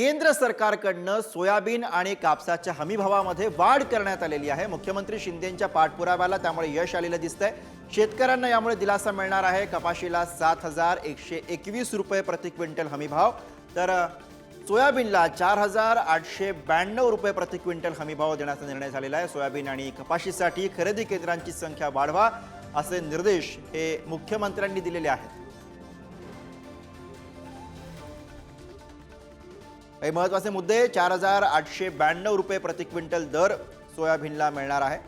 केंद्र सरकारकडनं सोयाबीन आणि कापसाच्या हमीभावामध्ये वाढ करण्यात आलेली आहे. मुख्यमंत्री शिंदेच्या पाठपुराव्याला त्यामुळे यश आलेलं दिसतंय. शेतकऱ्यांना यामुळे दिलासा मिळणार आहे. कपाशीला सात हजार एकशे एकवीस रुपये प्रति क्विंटल हमीभाव. तर सोयाबीनला चार हजार आठशे ब्याण्णव रुपये प्रति क्विंटल हमीभाव देण्याचा निर्णय झालेला आहे. सोयाबीन आणि कपाशीसाठी खरेदी केंद्रांची संख्या वाढवा असे निर्देश हे मुख्यमंत्र्यांनी दिलेले आहेत. काही महत्त्वाचे मुद्दे चार हजार आठशे ब्याण्णव रुपये प्रति क्विंटल दर सोयाबीनला मिळणार आहे.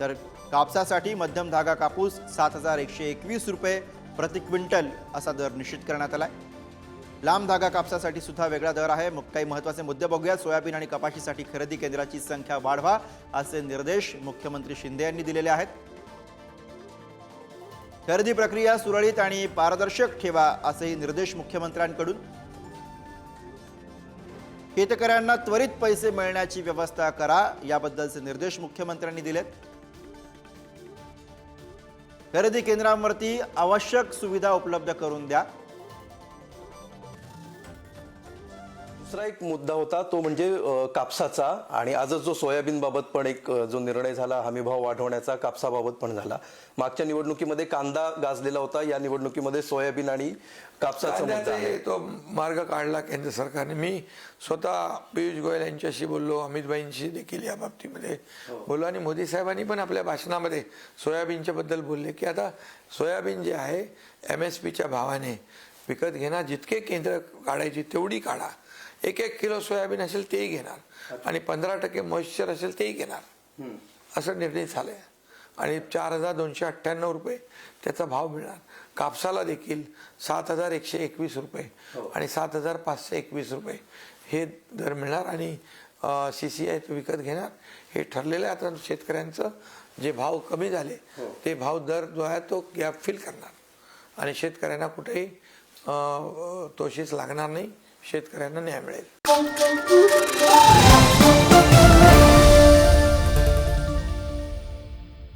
तर कापसासाठी मध्यम धागा कापूस सात हजार एकशे एकवीस रुपये प्रति क्विंटल असा दर निश्चित करण्यात आलाय. लांब धागा कापसासाठी सुद्धा वेगळा दर आहे. मग काही महत्त्वाचे मुद्दे बघूया. सोयाबीन आणि कपाशीसाठी खरेदी केंद्राची संख्या वाढवा असे निर्देश मुख्यमंत्री शिंदे यांनी दिलेले आहेत. खरेदी प्रक्रिया सुरळीत आणि पारदर्शक ठेवा असेही निर्देश मुख्यमंत्र्यांकडून. शेतकऱ्यांना त्वरित पैसे मिळण्याची व्यवस्था करा याबद्दलचे निर्देश मुख्यमंत्र्यांनी दिलेत. खरेदी केंद्रांवरती आवश्यक सुविधा उपलब्ध करून द्या. दुसरा एक मुद्दा होता तो म्हणजे कापसाचा आणि आजच जो सोयाबीन बाबत पण एक जो निर्णय झाला हमीभाव वाढवण्याचा कापसाबाबत पण झाला. मागच्या निवडणुकीमध्ये कांदा गाजलेला होता या निवडणुकीमध्ये सोयाबीन आणि कापसाचा मुद्दा आहे. तो मार्ग काढला केंद्र सरकारने. मी स्वतः पियुष गोयल यांच्याशी बोललो अमितभाईंशी देखील या बाबतीमध्ये बोललो आणि मोदी साहेबांनी पण आपल्या भाषणामध्ये सोयाबीनच्या बद्दल बोलले की आता सोयाबीन जे आहे एम एस पीच्या भावाने विकत घेणार जितके केंद्र काढायची तेवढी काढा. एक एक किलो सोयाबीन असेल तेही घेणार. आणि पंधरा टक्के मॉइश्चर असेल तेही घेणार. असं निर्णय झालाय. आणि चार हजार दोनशे अठ्ठ्याण्णव रुपये त्याचा भाव मिळणार. कापसाला देखील सात हजार एकशे एकवीस रुपये आणि सात हजार पाचशे एकवीस रुपये हे दर मिळणार आणि सी सी आय विकत घेणार. हे ठरलेलं आहे आता शेतकऱ्यांचं. जे भाव कमी झाले ते भाव दर जो आहे तो गॅप फिल करणार. आणि शेतकऱ्यांना कुठेही तोशीस लागणार नाही. शेतकऱ्यांना न्याय मिळेल.